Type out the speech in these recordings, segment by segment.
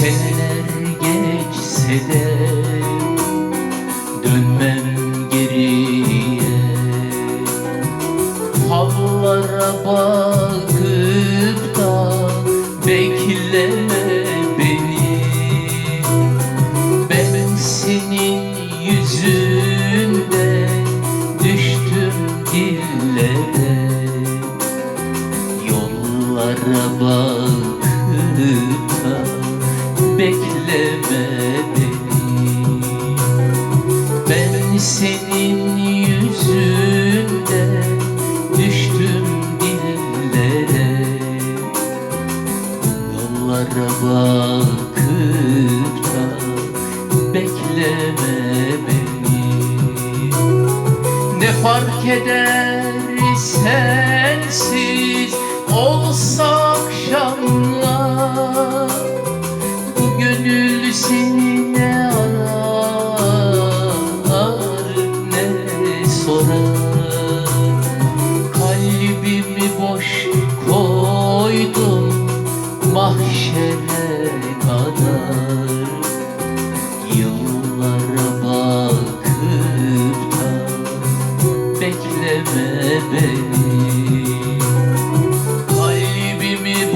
Seneler geçse de dönmem geriye. Havlara bakıp da bekleme beni. Ben senin yüzünden düştüm dillere. Yollara bakıp Ben senin yüzünden düştüm dillere. Yollara bakıp da bekleme beni. Ne fark eder sensiz olsa beni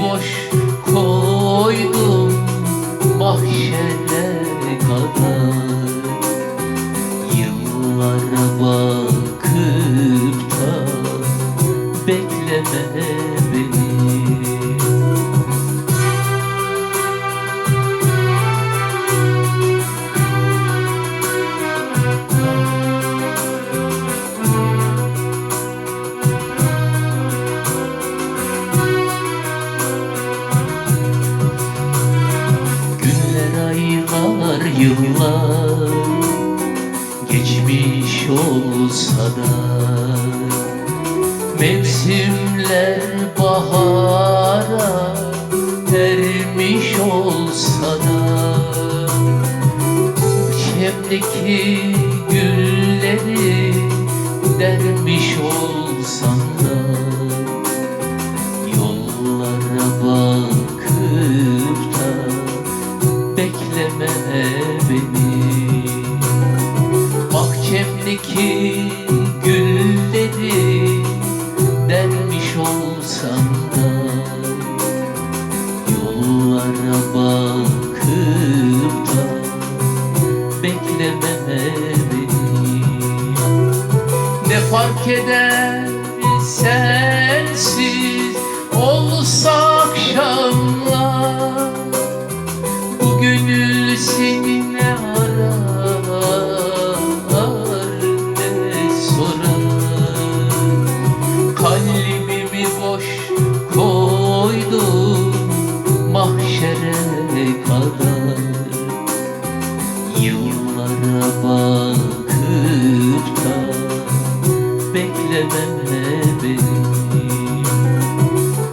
boş koydum mahşere kadar. Yıllara bakıp da bekleme beni olsa da Mevsimler bahara Ermiş olsa da Bahçemdeki gülleri Dermiş olsan da Yollara bakıp da bekleme beni Bahçemdeki gülleri dermiş olsam da Yollara bakıp da bekleme beni. Ne fark eder sensiz olsa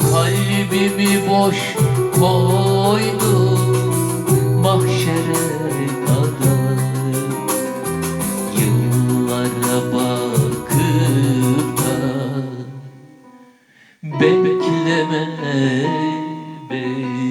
Kalbimi boş koydum mahşere kadar. Yıllara bakıp da bekleme beni